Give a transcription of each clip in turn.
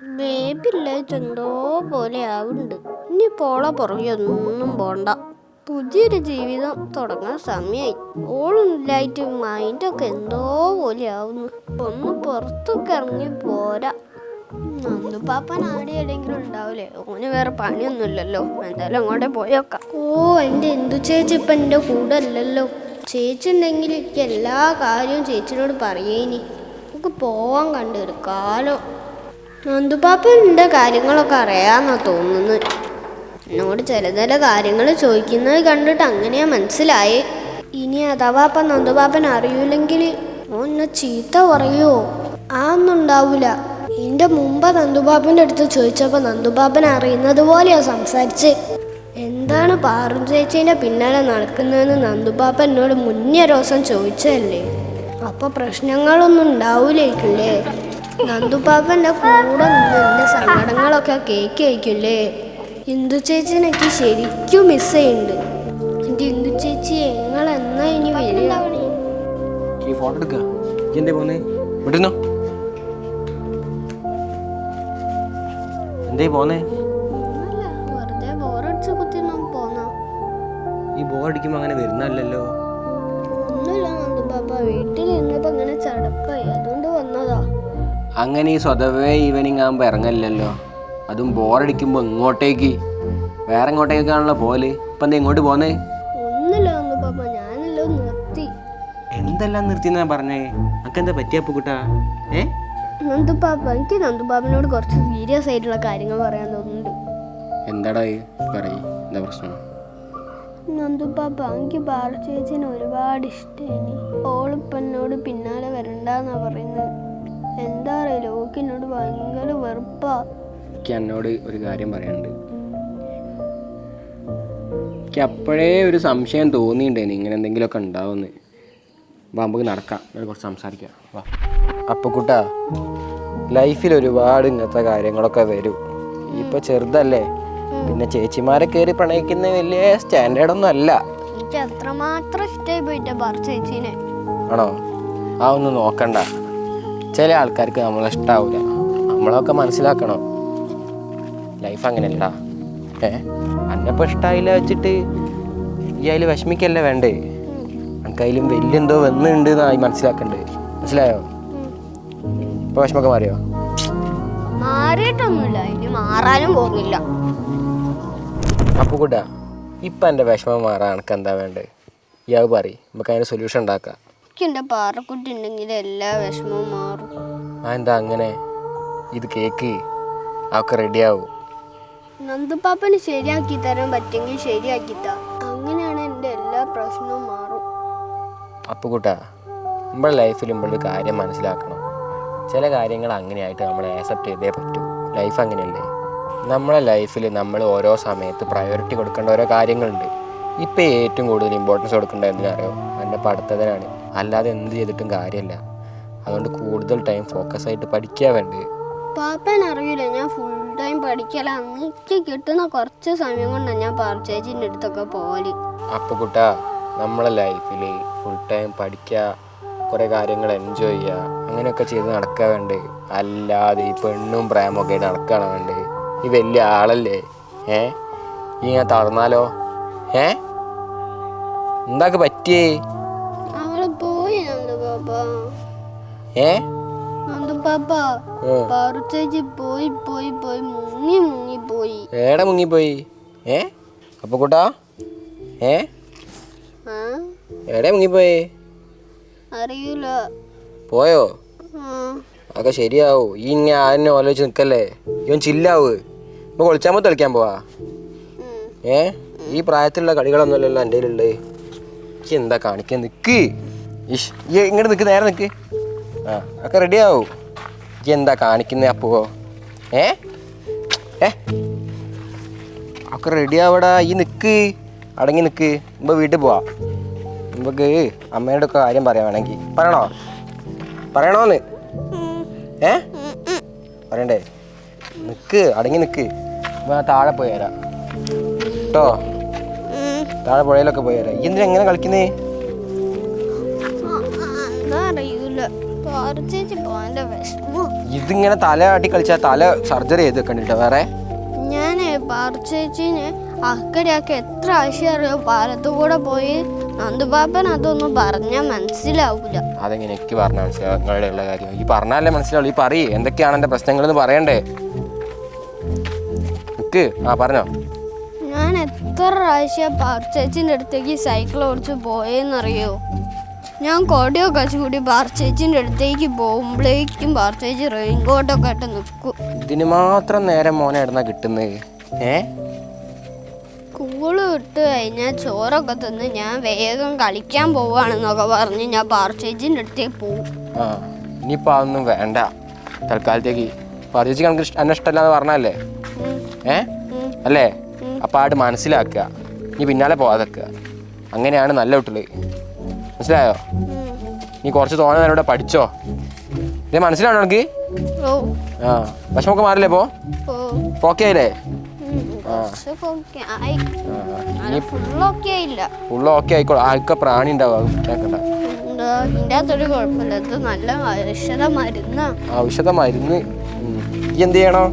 ബേബില്ലായിട്ട് എന്തോ പോലെ ആവുന്നുണ്ട്. ഇനി പോള പുറകെ ഒന്നും പോണ്ട. പുതിയൊരു ജീവിതം തുടങ്ങാൻ സമയമായി ഓളില്ലായിട്ട് മൈൻഡൊക്കെ എന്തോ പോലെ ആവുന്നു. ഒന്ന് പുറത്തൊക്കെ ഇറങ്ങി പോരാ. നന്ദു പാപ്പൻ ആടെ എവിടെയെങ്കിലും ഉണ്ടാവില്ലേ ഓന് വേറെ പണിയൊന്നുമില്ലല്ലോ. എന്തായാലും അങ്ങോട്ടേ പോയേക്കാം ഓ എന്റെ എന്തു ചേച്ചി ഇപ്പം എന്റെ കൂടെ അല്ലല്ലോ. ചേച്ചി ഉണ്ടെങ്കിൽ എല്ലാ കാര്യവും ചേച്ചിനോട് പറയേനി. നമുക്ക് പോവാൻ കണ്ടൊരു കാലം. നന്ദുപാപ്പന്റെ കാര്യങ്ങളൊക്കെ അറിയാമെന്നാ തോന്നുന്നു എന്നോട് ചില ചില കാര്യങ്ങൾ ചോദിക്കുന്നത് കണ്ടിട്ട് അങ്ങനെയാ മനസ്സിലായി. ഇനി അഥവാ അപ്പം നന്ദുപാപ്പൻ അറിയൂലെങ്കിൽ ഓൻ എന്നെ ചീത്ത പറയുമോ ആ ഒന്നും എന്റെ മുമ്പ് നന്ദുപാപ്പന്റെ അടുത്ത് ചോദിച്ചപ്പോൾ നന്ദുപാപ്പൻ അറിയുന്നത് പോലെയാണ് സംസാരിച്ച്. എന്താണ് പാറു ചേച്ചീന്റെ പിന്നാലെ നടക്കുന്നതെന്ന് നന്ദുപാപ്പൻ എന്നോട് മുന്നേ ദിവസം ചോദിച്ചതല്ലേ? അപ്പോൾ പ്രശ്നങ്ങളൊന്നും ഉണ്ടാവൂലേക്കില്ലേ നന്ദുപാപ്പന്റെ കൂടെ നിന്ന് എന്റെ സങ്കടങ്ങളൊക്കെ കേക്ക് കഴിക്കില്ലേ ഇന്ദു ചേച്ചിനൊക്കെ ശരിക്കും മിസ് ചെയ്യുന്നുണ്ട്. എന്റെ ഇന്ദു ചേച്ചി നിങ്ങൾ എന്നാ ഇനി വരിക? ഈ ഫോട്ടോ എടുക്ക. എന്തേ പോന്നേ? വിട്ടുന്നോ എന്തേ പോന്നേ? ഈ ബോർ അടിക്കുമ്പോ അങ്ങനെ വരുന്നല്ലോ ഒന്നുമില്ല നന്ദുപാപ്പ ഇന്നിപ്പോ ഇങ്ങനെ ചടക്കായി വന്നതാ അങ്ങനെ ഈ സ്വതവേ ഈവനിങ് ആകുമ്പോൾ ഇറങ്ങലില്ലല്ലോ. അതും ബോറടിക്കുമ്പോൾ ഇങ്ങോട്ടേക്ക്. വേറെ ഇങ്ങോട്ടേക്കാണല്ലോ പോൽ ഇപ്പം എന്താ ഇങ്ങോട്ട് പോന്നേ? എന്തെല്ലാം നിർത്തിന്നാ പറഞ്ഞേ? അക്കെന്താ പറ്റിയ കുട്ടാ ഏ? നന്ദുപാപ്പ എനിക്ക് നന്ദുപാപ്പനോട് കുറച്ച് സീരിയസ് ആയിട്ടുള്ള കാര്യങ്ങൾ പറയാൻ തോന്നുന്നുണ്ട്. എന്താടാ പറയ. എന്താ പ്രശ്നം? നന്ദുപാപ്പ എനിക്ക് പാറ ചേച്ചിനെ ഒരുപാട് ഇഷ്ടമായി ഓളിപ്പം എന്നോട് പിന്നാലെ വരണ്ടെന്നാ പറയുന്നത്. എന്താ അറിയില്ല ഓക്ക് എന്നോട് ഭയങ്കര വെറുപ്പാ. എനിക്ക് എന്നോട് ഒരു കാര്യം പറയാനുണ്ട്. എനിക്ക് അപ്പോഴേ ഒരു സംശയം തോന്നിയിട്ടുണ്ടായിരുന്നു ഇങ്ങനെ എന്തെങ്കിലുമൊക്കെ ഉണ്ടാവുമെന്ന്. വാ നമുക്ക് നടക്കാം. കുറച്ച് സംസാരിക്കാം. വാ. അപ്പോൾ കുട്ടാ ലൈഫിൽ ഒരുപാട് ഇങ്ങനത്തെ കാര്യങ്ങളൊക്കെ വരും. ഇപ്പൊ ചെറുതല്ലേ? പിന്നെ ചേച്ചിമാരെ കയറി പ്രണയിക്കുന്ന വലിയ സ്റ്റാൻഡേർഡ് ഒന്നും അല്ല. എനിക്ക് അത്രമാത്രം ഇഷ്ടമായി പോയിട്ട് പാറ ചേച്ചീനെ. ആണോ? ആ ഒന്നും നോക്കണ്ട. ചില ആൾക്കാർക്ക് നമ്മളെ ഇഷ്ടാവില്ല നമ്മളൊക്കെ മനസ്സിലാക്കണം. ലൈഫ് അങ്ങനെയല്ല ഏ? അന്നപ്പോൾ ഇഷ്ടായില്ല വെച്ചിട്ട് അതിൽ വിഷമിക്കല്ലേ വേണ്ടേ? എനിക്കതിലും വലിയ എന്തോ വന്നുണ്ട് എന്നായി മനസ്സിലാക്കണ്ടേ. മനസ്സിലായോ? ഇപ്പൊ വിഷമൊക്കെ മാറിയോ? മാറിയിട്ടൊന്നുമില്ല. ഇനി മാറാനും പോകുന്നില്ല. അപ്പൊ കൂട്ടാ ഇപ്പൊ എന്റെ വിഷമം മാറാൻ എനിക്ക് എന്താ വേണ്ടേ? ഇയാൾ പറയും. നമുക്ക് അതിന് സൊല്യൂഷൻ ഉണ്ടാക്കാം. എനിക്ക് എന്റെ പാറക്കുട്ടി ഉണ്ടെങ്കിൽ എല്ലാ വിഷമവും മാറും. ആ എന്താ അങ്ങനെ? ഇത് കേക്ക്. അവക്ക് റെഡിയാവും. നന്ദുപാപ്പന് ശരിയാക്കി തരാൻ പറ്റുമെങ്കിൽ ശരിയാക്കി താ. അങ്ങനെയാണ് എന്റെ എല്ലാ പ്രശ്നവും മാറും. അപ്പോൾ കൂട്ടാ നമ്മുടെ ലൈഫിൽ നമ്മളൊരു കാര്യം മനസ്സിലാക്കണം. ചില കാര്യങ്ങൾ അങ്ങനെയായിട്ട് നമ്മൾ ആക്സെപ്റ്റ് ചെയ്തേ പറ്റൂ. ലൈഫ് അങ്ങനെയല്ലേ? നമ്മളെ ലൈഫിൽ നമ്മൾ ഓരോ സമയത്ത് പ്രയോറിറ്റി കൊടുക്കേണ്ട ഓരോ കാര്യങ്ങളുണ്ട്. ഇപ്പം ഏറ്റവും കൂടുതൽ ഇമ്പോർട്ടൻസ് കൊടുക്കേണ്ടത് എന്തിനറിയോ എന്റെ പഠിത്തത്തിനാണ് അല്ലാതെ എന്ത് ചെയ്തിട്ടും കാര്യമല്ല. അതുകൊണ്ട് കൂടുതൽ ടൈം ഫോക്കസ് ആയിട്ട് പഠിക്കുക വേണ്ടത്. പാപ്പൻ അറിയില്ല ഞാൻ ഫുൾ ടൈം പഠിക്കലാണ് എനിക്ക് കിട്ടുന്ന കുറച്ച് സമയം കൊണ്ടാണ് ഞാൻ പാർച്ചേച്ചിന്റെ അടുത്തൊക്കെ പോകൽ അപ്പോൾ കുട്ടാ നമ്മളെ ലൈഫിൽ ഫുൾ ടൈം പഠിക്കുക കുറേ കാര്യങ്ങൾ എൻജോയ് ചെയ്യുക അങ്ങനെയൊക്കെ ചെയ്ത് നടക്കുക വേണ്ടേ അല്ലാതെ ഈ പെണ്ണും പ്രേമൊക്കെ നടക്കുകയാണ് വേണ്ടേ ഈ വലിയ ആളല്ലേ? ഏ? ഈ ഇങ്ങനെ തളർന്നാലോ? ഏ? എന്താക്ക് പറ്റിയേ? പോയി ഏ. പോയി പോയി പോയി മുങ്ങി മുങ്ങി പോയി. ഏടെ മുങ്ങിപ്പോയി? ഏ? അപ്പൊ കൂട്ടാ ഏ എവിടെ മുങ്ങിപ്പോയി? അറിയില്ല പോയോ? അതൊക്കെ ശരിയാവൂ. ഈ ഇങ്ങനെ ആരെന്നെ ആലോചിച്ച് നിൽക്കല്ലേ ഇവൻ ചില്ലാവ് ഇപ്പൊ കുളിച്ചാൽ മൊത്തം കളിക്കാൻ പോവാ. ഏ? ഈ പ്രായത്തിലുള്ള കളികളൊന്നുമല്ലല്ലോ എന്റെ എനിക്ക് എന്താ കാണിക്കാൻ നിൽക്ക് ഇഷ് ഇങ്ങോട്ട് നിൽക്ക് നേരെ നിൽക്ക് ആ ഒക്കെ റെഡിയാവും ഈ എന്താ കാണിക്കുന്നത് അപ്പോ? ഏ? ഏ? ഒക്കെ ആവടാ ഈ നിൽക്ക് അടങ്ങി നിൽക്ക് മുമ്പ് വീട്ടിൽ പോവാ. നമുക്ക് അമ്മയുടെ ഒക്കെ കാര്യം പറയാൻ വേണമെങ്കിൽ. പറയണോ? പറയണോന്ന്? ഏ? പറയണ്ടേ? നിൽക്ക് അടങ്ങി നിൽക്ക് താഴെ പോയി വരാം. കേട്ടോ. താഴെ പുഴയിലൊക്കെ പോയി വരാം. എന്തിനാ എങ്ങനെ കളിക്കുന്നേ? ഇതിങ്ങനെ തല ആട്ടി കളിച്ചാൽ തല സർജറി ചെയ്ത് വെക്കണ്ടിട്ടോ വേറെ? ഞാൻ പാർച്ചേച്ചിന് അക്കരെയൊക്കെ എത്ര ആവശ്യം അറിയോ? പാലത്തു കൂടെ പോയി നന്ദുപാപ്പൻ അതൊന്നും പറഞ്ഞാൽ മനസ്സിലാവൂല. അതെങ്ങനെ എനിക്ക് പറഞ്ഞാൽ മനസ്സിലാവും? ഉള്ള കാര്യം. ഈ പറഞ്ഞാലേ മനസ്സിലാവുള്ളൂ. ഈ പറയേ. എന്തൊക്കെയാണ് എന്റെ പ്രശ്നങ്ങളെന്ന് പറയണ്ടേ? നിക്ക് ആ പറഞ്ഞോ. ഞാൻ എത്ര പ്രാവശ്യം പാർച്ചേച്ചിന്റെ അടുത്തേക്ക് സൈക്കിൾ ഓടിച്ച് പോയെന്നറിയോ? ഞാൻ കൊടിയൊക്കെ കൂടി പാർച്ചേച്ചിന്റെ അടുത്തേക്ക് പോകുമ്പോഴേക്കും പാർച്ചേച്ചി റെയിൻകോട്ടൊക്കെ ആയിട്ട് നിൽക്കും. ഇതിന് മാത്രം നേരം മോനെ ഇടുന്ന കിട്ടുന്നേ? ഏ? സ്കൂൾ വിട്ട് കഴിഞ്ഞാൽ ചോറൊക്കെ തന്ന് ഞാൻ വേഗം കളിക്കാൻ പോവാണെന്നൊക്കെ പറഞ്ഞ് ഞാൻ പാർച്ചേച്ചിന്റെ അടുത്തേക്ക് പോകും ആ ഇനിയിപ്പോൾ അതൊന്നും വേണ്ട. തൽക്കാലത്തേക്ക്. പാർച്ചേച്ചി കണക്ക് എന്ന് പറഞ്ഞല്ലേ ഏ? അല്ലേ? അപ്പം ആട് മനസ്സിലാക്കുക. നീ പിന്നാലെ പോകാതെക്കുക അങ്ങനെയാണ് നല്ല കുട്ടികൾ. മനസ്സിലായോ? നീ കുറച്ച് തോന്നെ നേരം ഇവിടെ പഠിച്ചോ. ഇത് മനസ്സിലാണോ എനിക്ക് ആ. വിഷമൊക്കെ മാറില്ലേ ഇപ്പോ? ഓ. ഓക്കെ ആയില്ലേ? ഫുള്ള് ഓക്കെ ആയിക്കോളൂ. ആൾക്കെ പ്രാണി ഉണ്ടാവും നല്ല ഔഷധ മരുന്നാ. ഔഷധ മരുന്ന്. എന്ത് ചെയ്യണോ?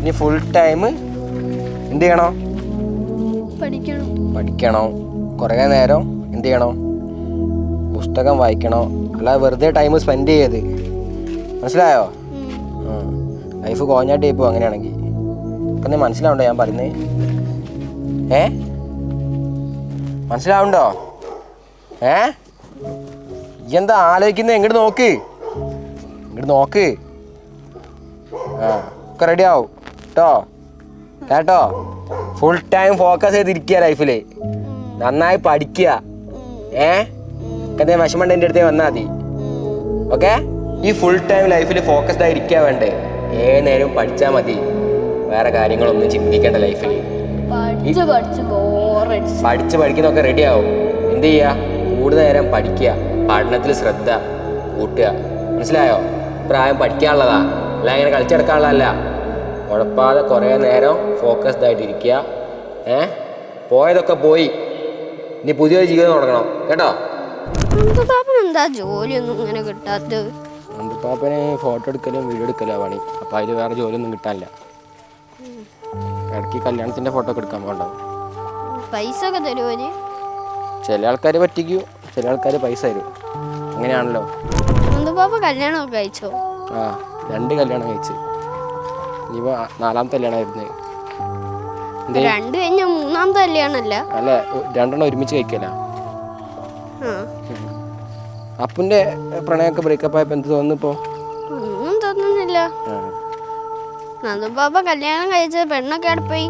ഇനി ഫുൾ ടൈം എന്ത് ചെയ്യണോ? പഠിക്കണം. പഠിക്കണോ. കുറേ നേരം എന്ത് ചെയ്യണോ? പുസ്തകം വായിക്കണോ. അല്ലാതെ വെറുതെ ടൈം സ്പെൻഡ് ചെയ്യത് മനസ്സിലായോ. ലൈഫ് കോഞ്ഞാട്ടി ഇപ്പോൾ അങ്ങനെയാണെങ്കിൽ ഇപ്പം നീ മനസ്സിലാവുണ്ടോ ഞാൻ പറയുന്നത് ഏ? മനസ്സിലാവുണ്ടോ? ഏ? എന്താ ആലോചിക്കുന്നത് എങ്ങോട്ട് നോക്ക്. ഇങ്ങോട്ട് നോക്ക്. ആ ഒക്കെ റെഡി ആവും. കേട്ടോ കേട്ടോ? ഫുൾ ടൈം ഫോക്കസ് ചെയ്തിരിക്കുക ലൈഫിൽ നന്നായി പഠിക്കുക. ഏ? ഞാൻ വിഷമമുണ്ട് എന്റെ അടുത്തേ വന്നാൽ മതി. ഓക്കെ? ഈ ഫുൾ ടൈം ലൈഫിൽ ഫോക്കസ്ഡ് ആയിരിക്കുക വേണ്ടേ? ഏത് നേരവും പഠിച്ചാൽ മതി. വേറെ കാര്യങ്ങളൊന്നും ചിന്തിക്കേണ്ട ലൈഫിൽ പഠിച്ച് പഠിക്കുന്നൊക്കെ റെഡി ആവും. എന്ത് ചെയ്യുക? കൂടുതൽ നേരം പഠിക്കുക. പഠനത്തിൽ ശ്രദ്ധ കൂട്ടുക. മനസ്സിലായോ? പ്രായം പഠിക്കാനുള്ളതാ. അല്ല ഇങ്ങനെ കളിച്ചെടുക്കാനുള്ളതല്ല. ഉഴപ്പാതെ കുറേ നേരം ഫോക്കസ്ഡ് ആയിട്ടിരിക്കുക. ഏ? പോയതൊക്കെ പോയി. ഇനി പുതിയൊരു ജീവിതം തുടങ്ങണം. കേട്ടോ? പാപ്പൻ എന്താ ജോലിയൊന്നും ഇങ്ങനെ കിട്ടാത്തത്? അന്തപ്പാപ്പന് ഫോട്ടോ എടുക്കലും വീഡിയോ എടുക്കലാണ് പണി. അപ്പോൾ അതിൽ വേറെ ജോലിയൊന്നും കിട്ടാനില്ല. ഇടയ്ക്ക് കല്യാണത്തിന്റെ ഫോട്ടോ ഒക്കെ എടുക്കാൻ പോകണ്ടാവും പൈസ ഒക്കെ തരുമോ ചില ആൾക്കാർ പറ്റിക്കൂ. ചില ആൾക്കാർ പൈസ തരും. അങ്ങനെയാണല്ലോ. നന്ദുപാപ്പ കല്യാണമൊക്കെ കഴിച്ചോ? ആ രണ്ട് കല്യാണം കഴിച്ച്. ഇനിയിപ്പോൾ നാലാമത്തെ കല്യാണമായിരുന്നു രണ്ട് കഴിഞ്ഞ മൂന്നാമത്തെ കല്യാണമല്ല അല്ല രണ്ടെണ്ണം ഒരുമിച്ച് കഴിക്കല. ആ. അപ്പന്റെ പ്രണയമൊക്കെ ബ്രേക്കപ്പ് ആയപ്പോ എന്ത് തോന്നുന്നു ഇപ്പോ ഒന്നും തോന്നുന്നില്ല. നന്ദുപാപ്പ കല്യാണം കഴിച്ച പെണ്ണൊക്കെ അവിടെ പോയി.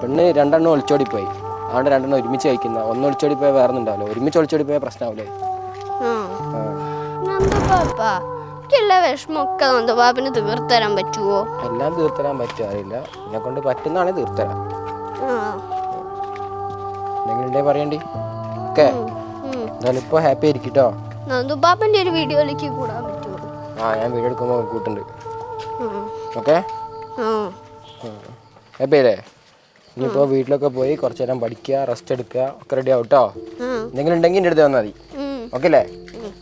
പെണ്ണ് രണ്ടെണ്ണം ഒളിച്ചോടിപ്പോയി. അതുകൊണ്ട് രണ്ടെണ്ണം ഒരുമിച്ച് കഴിക്കുന്ന ഒന്ന് ഒളിച്ചോടിപ്പോയാൽ വേറെ ഒന്നും ഉണ്ടാവില്ല ഒരുമിച്ച് ഒളിച്ചോടിപ്പോയാൽ പ്രശ്നമാവില്ലേ ആ. ആ. നന്ദുപാപ്പ എനിക്കുള്ള വിഷമമൊക്കെ നന്ദബാബിന് തീർത്തരാൻ പറ്റുമോ എല്ലാം തീർത്തരാൻ പറ്റില്ല അറിയില്ല. എന്നെ കൊണ്ട് പറ്റുന്നാണ് തീർത്തരാം എന്തെങ്കിലും പറയണ്ടി. ഓക്കെ. എന്തായാലും ഇപ്പോൾ ഹാപ്പി ആയിരിക്കട്ടോ. നന്ദുബാബിന്റെ ഒരു വീഡിയോയിലേക്ക് കൂടാൻ പറ്റുമോ ആ ഞാൻ വീഡിയോ എടുക്കുമ്പോൾ കൂട്ടുണ്ട്. ഓക്കെ? ഹാപ്പി അല്ലേ? ഇനിയിപ്പോൾ വീട്ടിലൊക്കെ പോയി കുറച്ച് നേരം പഠിക്കുക റെസ്റ്റ് എടുക്കുക ഒക്കെ റെഡി ആവും കേട്ടോ എന്തെങ്കിലും ഉണ്ടെങ്കിൽ എന്റെ അടുത്ത് വന്നാൽ മതി. ഓക്കെ അല്ലേ?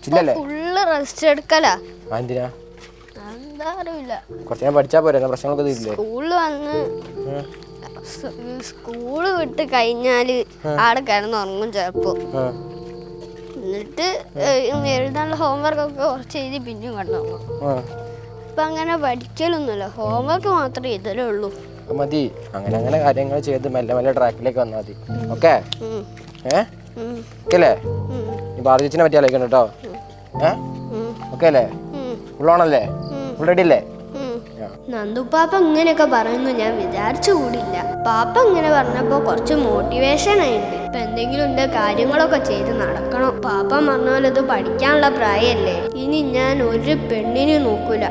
ചില്ലല്ലേ? ഫുള്ള് റെസ്റ്റ് എടുക്കലാ. എന്തിനാ എന്താ അറിയില്ല കുറച്ച് ഞാൻ പഠിച്ചാൽ പോരെ പ്രശ്നങ്ങളൊക്കെ തീരില്ലേ സ്കൂളിൽ വന്ന് സ്കൂൾ വിട്ട് കഴിഞ്ഞാൽ ആടെ കിടന്നുറങ്ങും ചിലപ്പോ. എന്നിട്ട് എഴുതാനുള്ള ഹോംവർക്ക് ഒക്കെ കുറച്ച് എഴുതി പിന്നെയും കിടന്നുറങ്ങും. ഇപ്പൊ അങ്ങനെ പഠിക്കലൊന്നുമില്ല. ഹോംവർക്ക് മാത്രമേ എഴുതലേ ഉള്ളൂ മതി. അങ്ങനെ അങ്ങനെ കാര്യങ്ങൾ ചെയ്ത് മെല്ലെ മെല്ലെ ട്രാക്കിലേക്ക് വന്നാൽ മതി. ഓക്കെ? ഏഹ് ഓക്കെ അല്ലേ? ഉം, നീ ബാർജിച്ചിനെ പറ്റി ആലോചിക്കണം കേട്ടോ. ഏഹ് ഓക്കെ അല്ലേ? ഉം, ഓൾറെഡി റെഡി അല്ലേ നന്ദു പാപ്പ നന്ദുപ്പാപ്പ ഇങ്ങനെയൊക്കെ പറയുന്നു ഞാൻ വിചാരിച്ചു കൂടില്ല. പാപ്പ ഇങ്ങനെ പറഞ്ഞപ്പോ കുറച്ച് മോട്ടിവേഷൻ ആയിട്ടുണ്ട് ഇപ്പൊ എന്തെങ്കിലും എന്റെ കാര്യങ്ങളൊക്കെ ചെയ്ത് നടക്കണം. പാപ്പ പറഞ്ഞ പോലെ ഇത് പഠിക്കാനുള്ള പ്രായമല്ലേ ഇനി ഞാൻ ഒരു പെണ്ണിനെ നോക്കൂല.